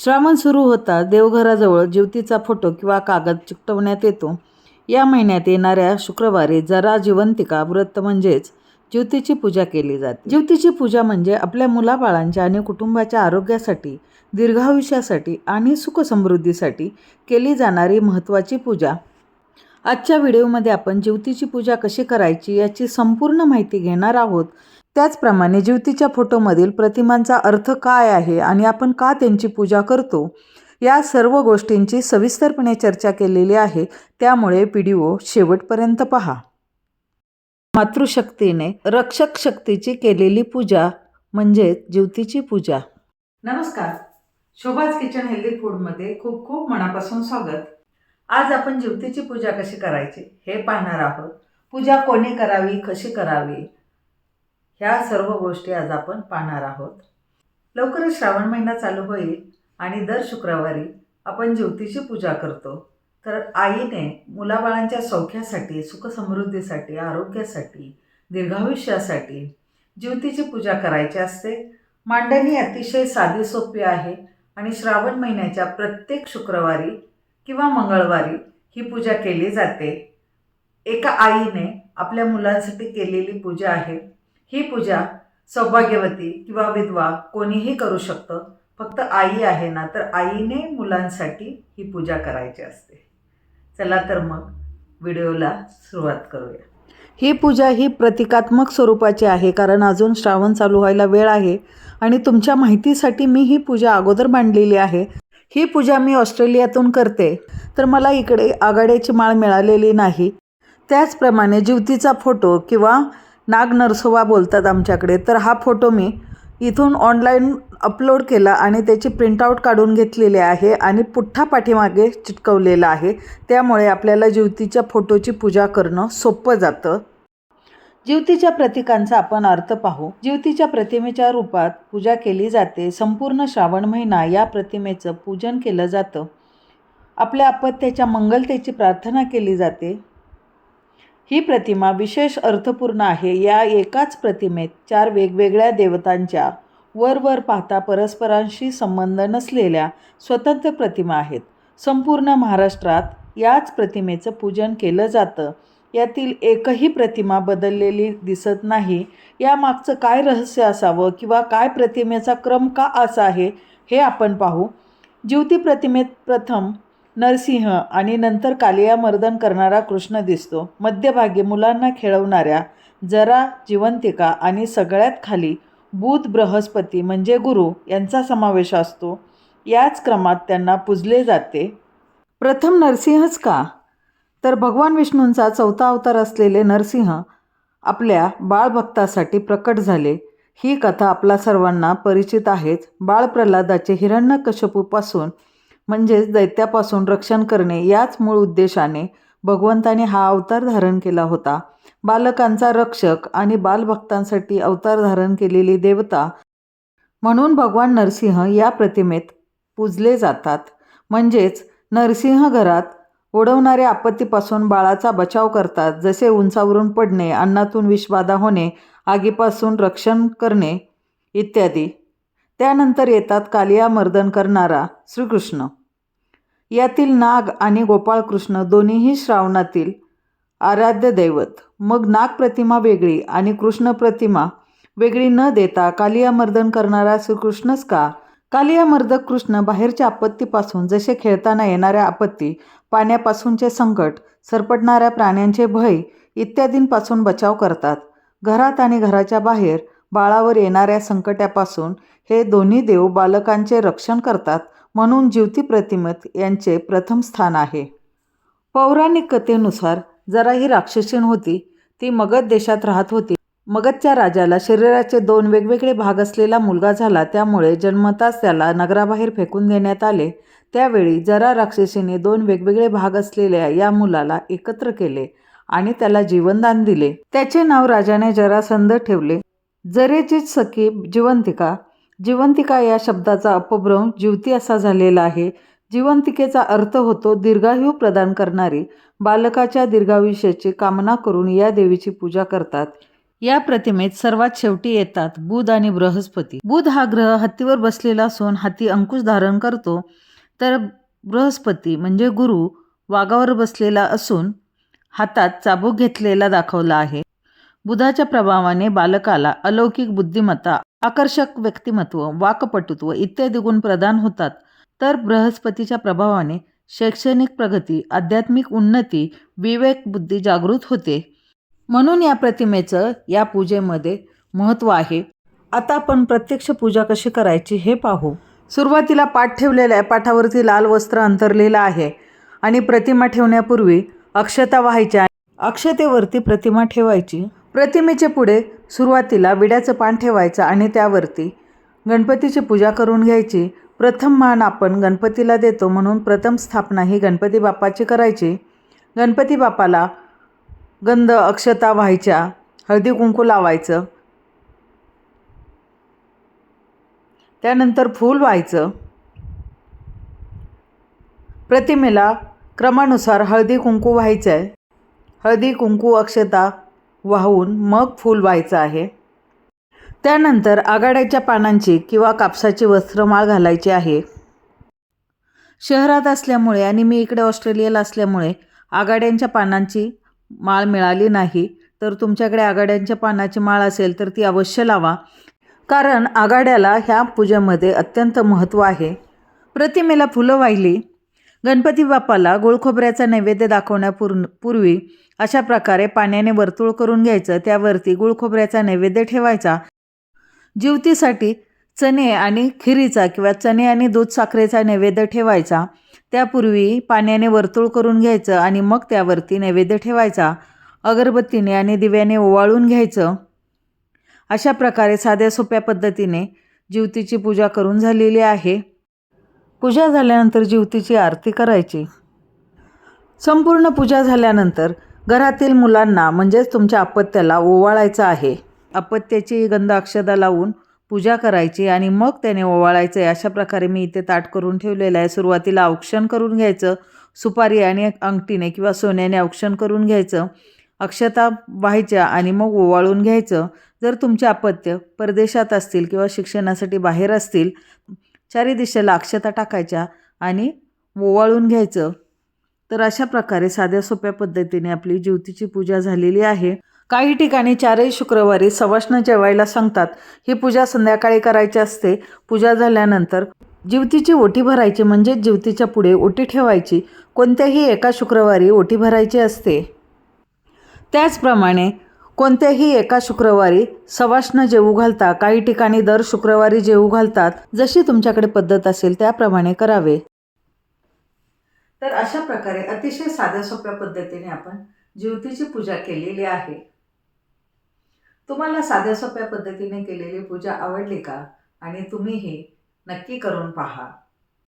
श्रावण सुरू होता देवघराजवळ ज्योतीचा फोटो किंवा कागद चिकटवण्यात येतो. या महिन्यात येणाऱ्या शुक्रवारी जरा जिवंतिका व्रत म्हणजेच ज्योतीची पूजा केली जाते. ज्योतीची पूजा म्हणजे आपल्या मुलाबाळांच्या आणि कुटुंबाच्या आरोग्यासाठी दीर्घायुष्यासाठी आणि सुखसमृद्धीसाठी केली जाणारी महत्त्वाची पूजा. आजच्या व्हिडिओमध्ये आपण ज्योतीची पूजा कशी करायची याची संपूर्ण माहिती घेणार आहोत. त्याचप्रमाणे ज्योतीच्या फोटोमधील प्रतिमांचा अर्थ काय आहे आणि आपण का त्यांची पूजा करतो या सर्व गोष्टींची सविस्तरपणे चर्चा केलेली आहे. त्यामुळे व्हिडिओ शेवटपर्यंत पहा. मातृशक्तीने रक्षक शक्तीची केलेली पूजा म्हणजे ज्योतीची पूजा. नमस्कार. शोभाज किचन हेल्दी फूडमध्ये खूप खूप मनापासून स्वागत. आज आपण ज्योतीची पूजा कशी करायची हे पाहणार आहोत. पूजा कोणी करावी कशी करावी ह्या सर्व गोष्टी आज आपण पाहणार आहोत. लवकरच श्रावण महिना चालू होईल आणि दर शुक्रवारी आपण ज्योतीची पूजा करतो. तर आईने मुलाबाळांच्या सौख्यासाठी सुखसमृद्धीसाठी आरोग्यासाठी दीर्घायुष्यासाठी ज्योतीची पूजा करायची असते. मांडणी अतिशय साधी सोपी आहे आणि श्रावण महिन्याच्या प्रत्येक शुक्रवारी किंवा मंगळवारी ही पूजा केली जाते. एका आईने आपल्या मुलांसाठी केलेली पूजा आहे. ही पूजा सौभाग्यवती किंवा विधवा कोणीही करू शकतं. फक्त आई आहे ना तर आईने मुलांसाठी ही पूजा करायची असते. चला तर मग व्हिडिओला सुरुवात करूया. ही पूजा ही प्रतिकात्मक स्वरूपाची आहे कारण अजून श्रावण चालू व्हायला वेळ आहे आणि तुमच्या माहितीसाठी मी ही पूजा अगोदर मांडलेली आहे. ही पूजा मी ऑस्ट्रेलियातून करते तर मला इकडे आघाड्याची माळ मिळालेली नाही. त्याचप्रमाणे ज्योतीचा फोटो किंवा नाग नरसोबा बोलतात आमच्याकडे. तर हा फोटो मी इथून ऑनलाईन अपलोड केला आणि त्याची प्रिंटआउट काढून घेतलेली आहे आणि पुठ्ठा पाठीमागे चिटकवलेला आहे. त्यामुळे आपल्याला ज्योतीच्या फोटोची पूजा करणं सोपं जातं. ज्योतीच्या प्रतीकांचा आपण अर्थ पाहू. ज्योतीच्या प्रतिमेच्या रूपात पूजा केली जाते. संपूर्ण श्रावण महिना या प्रतिमेचं पूजन केलं जातं. आपल्या अपत्याच्या मंगलतेची प्रार्थना केली जाते. ही प्रतिमा विशेष अर्थपूर्ण आहे. या एकाच प्रतिमेत चार वेगवेगळ्या देवतांच्या वरवर पाहता परस्परांशी संबंध नसलेल्या स्वतंत्र प्रतिमा आहेत. संपूर्ण महाराष्ट्रात याच प्रतिमेचं पूजन केलं जातं. यातील एकही प्रतिमा बदललेली दिसत नाही. यामागचं काय रहस्य असावं किंवा काय प्रतिमेचा क्रम का असा आहे हे आपण पाहू. ज्योती प्रतिमेत प्रथम नरसिंह आणि नंतर कालिया मर्दन करणारा कृष्ण दिसतो. मध्यभागी मुलांना खेळवणाऱ्या जरा जिवंतिका आणि सगळ्यात खाली बुध बृहस्पती म्हणजे गुरु यांचा समावेश असतो. याच क्रमात त्यांना पूजले जाते. प्रथम नरसिंहच का? तर भगवान विष्णूंचा चौथा अवतार असलेले नरसिंह आपल्या बाळभक्तासाठी प्रकट झाले. ही कथा आपला सर्वांना परिचित आहेच बाळप्रल्हादाचे हिरण्यकश्यपूपासून म्हणजेच दैत्यापासून रक्षण करणे याच मूळ उद्देशाने भगवंताने हा अवतार धारण केला होता. बालकांचा रक्षक आणि बालभक्तांसाठी अवतार धारण केलेली देवता म्हणून भगवान नरसिंह या प्रतिमेत पूजले जातात. म्हणजेच नरसिंह घरात ओढवणाऱ्या आपत्तीपासून बाळाचा बचाव करतात. जसे उंचावरून पडणे अन्नातून विषबाधा होणे आगीपासून रक्षण करणे इत्यादी. त्यानंतर येतात कालिया मर्दन करणारा श्रीकृष्ण. यातील नाग आणि गोपाळकृष्ण दोन्हीही श्रावणातील आराध्य दैवत. मग नाग प्रतिमा वेगळी आणि कृष्ण प्रतिमा वेगळी न देता कालियामर्दन करणारा श्रीकृष्णच का? कालियामर्दक कृष्ण बाहेरच्या आपत्तीपासून जसे खेळताना येणाऱ्या आपत्ती पाण्यापासूनचे संकट सरपटणाऱ्या प्राण्यांचे भय इत्यादींपासून बचाव करतात. घरात आणि घराच्या बाहेर बाळावर येणाऱ्या संकटापासून हे दोन्ही देव बालकांचे रक्षण करतात. म्हणून ज्योती प्रतिमत यांचे प्रथम स्थान आहे. पौराणिक कथेनुसार जरा ही राक्षसीण होती ती मगध देशात राहत होती. मगधच्या राजाला शरीराचे दोन वेगवेगळे भाग असलेला मुलगा झाला त्यामुळे जन्मताच त्याला नगराबाहेर फेकून देण्यात आले. त्यावेळी जरा राक्षसीने दोन वेगवेगळे भाग असलेल्या या मुलाला एकत्र केले आणि त्याला जीवनदान दिले. त्याचे नाव राजाने जरासंध ठेवले. जरेचीच सखी जिवंतिका जिवंतिका या शब्दाचा अपभ्रंश जीवती असा झालेला आहे. जिवंतिकेचा अर्थ होतो दीर्घायू प्रदान करणारी. बालकाच्या दीर्घायुष्याची कामना करून या देवीची पूजा करतात. या प्रतिमेत सर्वात शेवटी येतात बुध आणि बृहस्पती. बुध हा ग्रह हत्तीवर बसलेला असून हाती अंकुश धारण करतो. तर बृहस्पती म्हणजे गुरु वाघावर बसलेला असून हातात चाबूक घेतलेला दाखवला आहे. बुधाच्या प्रभावाने बालकाला अलौकिक बुद्धिमत्ता आकर्षक व्यक्तिमत्व वाकपटुत्व इत्यादी गुण प्रदान होतात. तर बृहस्पतीच्या प्रभावाने शैक्षणिक प्रगती आध्यात्मिक उन्नती विवेक बुद्धी जागृत होते. म्हणून या प्रतिमेचं या पूजेमध्ये महत्त्व आहे. आता आपण प्रत्यक्ष पूजा कशी करायची हे पाहू. सुरुवातीला पाठ ठेवलेला आहे पाठावरती लाल वस्त्र अंतरलेलं आहे आणि प्रतिमा ठेवण्यापूर्वी अक्षता व्हायच्या अक्षतेवरती प्रतिमा ठेवायची. प्रतिमेचे पुढे सुरुवातीला विड्याचं पान ठेवायचं आणि त्यावरती गणपतीची पूजा करून घ्यायची. प्रथम मान आपण गणपतीला देतो म्हणून प्रथम स्थापना ही गणपती बाप्पाची करायची. गणपती बाप्पाला गंध अक्षता व्हायच्या. हळदी कुंकू लावायचं. त्यानंतर फूल व्हायचं. प्रतिमेला क्रमानुसार हळदी कुंकू व्हायचं आहे हळदी कुंकू अक्षता वाहून मग फूल व्हायचं आहे. त्यानंतर आघाड्याच्या पानांची किंवा कापसाची वस्त्रमाळ घालायची आहे. शहरात असल्यामुळे आणि मी इकडे ऑस्ट्रेलियाला असल्यामुळे आघाड्यांच्या पानांची माळ मिळाली नाही. तर तुमच्याकडे आघाड्यांच्या पानाची माळ असेल तर ती अवश्य लावा. कारण आघाड्याला ह्या पूजेमध्ये अत्यंत महत्त्व आहे. प्रतिमेला फुलं वाहिली. गणपती बाप्पाला गोळखोबऱ्याचा नैवेद्य दाखवण्यापूर्ण पूर्वी अशा प्रकारे पाण्याने वर्तुळ करून घ्यायचं त्यावरती गुळखोबऱ्याचा नैवेद्य ठेवायचा. जीवतीसाठी चणे आणि खिरीचा किंवा चणे आणि दूध साखरेचा नैवेद्य ठेवायचा. त्यापूर्वी पाण्याने वर्तुळ करून घ्यायचं आणि मग त्यावरती नैवेद्य ठेवायचा. अगरबत्तीने आणि दिव्याने ओवाळून घ्यायचं. अशा प्रकारे साध्या सोप्या पद्धतीने जीवतीची पूजा करून झालेली आहे. पूजा झाल्यानंतर जीवतीची आरती करायची. संपूर्ण पूजा झाल्यानंतर घरातील मुलांना म्हणजेच तुमच्या अपत्याला ओवाळायचं आहे. अपत्याची गंध अक्षदा लावून पूजा करायची आणि मग त्याने ओवाळायचं आहे अशा प्रकारे मी इथे ताट करून ठेवलेलं आहे. सुरुवातीला औक्षण करून घ्यायचं सुपारी आणि अंगठीने किंवा सोन्याने औक्षण करून घ्यायचं अक्षता व्हायच्या आणि मग ओवाळून घ्यायचं. जर तुमचे अपत्य परदेशात असतील किंवा शिक्षणासाठी बाहेर असतील चारी दिशेला अक्षता टाकायच्या आणि ओवाळून घ्यायचं. तर अशा प्रकारे साध्या सोप्या पद्धतीने आपली ज्योतीची पूजा झालेली आहे. काही ठिकाणी चारही शुक्रवारी सवाष्ण जेवायला सांगतात. ही पूजा संध्याकाळी करायची असते. पूजा झाल्यानंतर जीवतीची ओटी भरायची म्हणजे जीवतीच्या पुढे ओटी ठेवायची. कोणत्याही एका शुक्रवारी ओटी भरायची असते. त्याचप्रमाणे कोणत्याही एका शुक्रवारी सवाष्ण जेवू घालता काही ठिकाणी दर शुक्रवारी जेवू घालतात. जशी तुमच्याकडे पद्धत असेल त्याप्रमाणे करावे. तर अशा प्रकारे अतिशय साध्या सोप्या पद्धतीने आपण ज्योतीची पूजा केलेली आहे. तुम्हाला साध्या सोप्या पद्धतीने केलेली पूजा आवडली का? आणि तुम्हीही नक्की करून पहा.